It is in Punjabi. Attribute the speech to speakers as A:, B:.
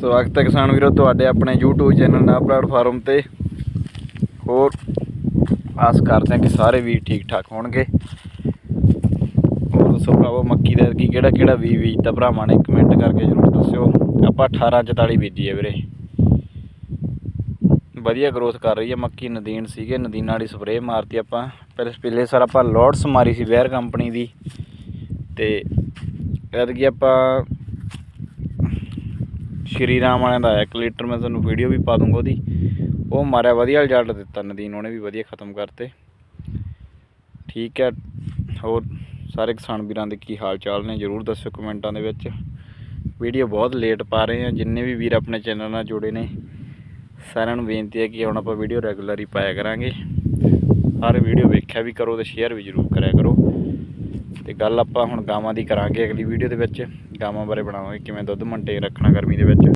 A: ਸਵਾਗਤ ਹੈ ਕਿਸਾਨ ਵੀਰੋ, ਤੁਹਾਡੇ ਆਪਣੇ YouTube ਚੈਨਲ ਨਾ ਪਲੇਟਫਾਰਮ ਤੇ। ਹੋਰ, ਆਸ ਕਰਦੇ ਹਾਂ ਕਿ ਸਾਰੇ ਵੀਰ ਠੀਕ ਠਾਕ ਹੋਣਗੇ। ਹੋਰ ਦੱਸੋ ਭਰਾਵੋ, ਮੱਕੀ ਦਾ ਕੀ ਕਿਹੜਾ ਕਿਹੜਾ ਵੀ ਬੀਜਤਾ ਭਰਾਵਾਂ ਨੇ? ਕਮੈਂਟ ਕਰਕੇ ਜ਼ਰੂਰ ਦੱਸਿਓ। ਆਪਾਂ 1844 ਬੀਜੀ ਹੈ ਵੀਰੇ। ਵਧੀਆ ਗਰੋਥ ਕਰ ਰਹੀ ਹੈ ਮੱਕੀ। ਨਦੀਨ ਸੀਗੇ, ਨਦੀਨਾਂ ਵਾਲੀ ਸਪਰੇਅ ਮਾਰਤੀ ਆਪਾਂ। ਪਹਿਲੇ ਪਿਛਲੇ ਸਾਲ ਆਪਾਂ ਲੋਟਸ ਮਾਰੀ ਸੀ ਬੈਰ ਕੰਪਨੀ ਦੀ। ਤੇ ਐਤਕੀ ਆਪਾਂ ਸ਼੍ਰੀ ਰਾਮ ਵਾਲਿਆਂ ਦਾ ਆਇਆ ਇੱਕ ਲੀਟਰ ਮੈਂ ਤੁਹਾਨੂੰ ਵੀਡੀਓ ਵੀ ਪਾ ਦੂੰਗਾ ਉਹਦੀ। ਉਹ ਮਾਰਿਆ, ਵਧੀਆ ਰਿਜ਼ਲਟ ਦਿੱਤਾ ਨਦੀਨ, ਉਹਨੇ ਵੀ ਵਧੀਆ ਖਤਮ ਕਰਤੇ। ਠੀਕ ਹੈ, ਹੋਰ ਸਾਰੇ ਕਿਸਾਨ ਵੀਰਾਂ ਦੇ ਕੀ ਹਾਲ ਚਾਲ ਨੇ, ਜਰੂਰ ਦੱਸਿਓ ਕਮੈਂਟਾਂ ਦੇ ਵਿੱਚ। ਵੀਡੀਓ ਬਹੁਤ ਲੇਟ ਪਾ ਰਹੇ ਹਾਂ, ਜਿੰਨੇ ਵੀ ਵੀਰ ਆਪਣੇ ਚੈਨਲ ਨਾਲ ਜੁੜੇ ਨੇ, ਸਾਰਿਆਂ ਨੂੰ ਬੇਨਤੀ ਹੈ ਕਿ ਹੁਣ ਆਪਾਂ ਵੀਡੀਓ ਰੈਗੂਲਰ ਹੀ ਪਾਇਆ ਕਰਾਂਗੇ। ਹਰ ਵੀਡੀਓ ਵੇਖਿਆ ਵੀ ਕਰੋ ਤੇ ਸ਼ੇਅਰ ਵੀ ਜਰੂਰ ਕਰਿਆ ਕਰੋ। ਤੇ ਗੱਲ ਆਪਾਂ ਹੁਣ ਗਾਵਾਂ ਦੀ ਕਰਾਂਗੇ ਅਗਲੀ ਵੀਡੀਓ ਦੇ ਵਿੱਚ। ਗਾਵਾਂ ਬਾਰੇ ਬਣਾਵਾਂਗੇ, ਕਿਵੇਂ ਦੁੱਧ ਮੰਟੇ ਰੱਖਣਾ ਗਰਮੀ ਦੇ ਵਿੱਚ।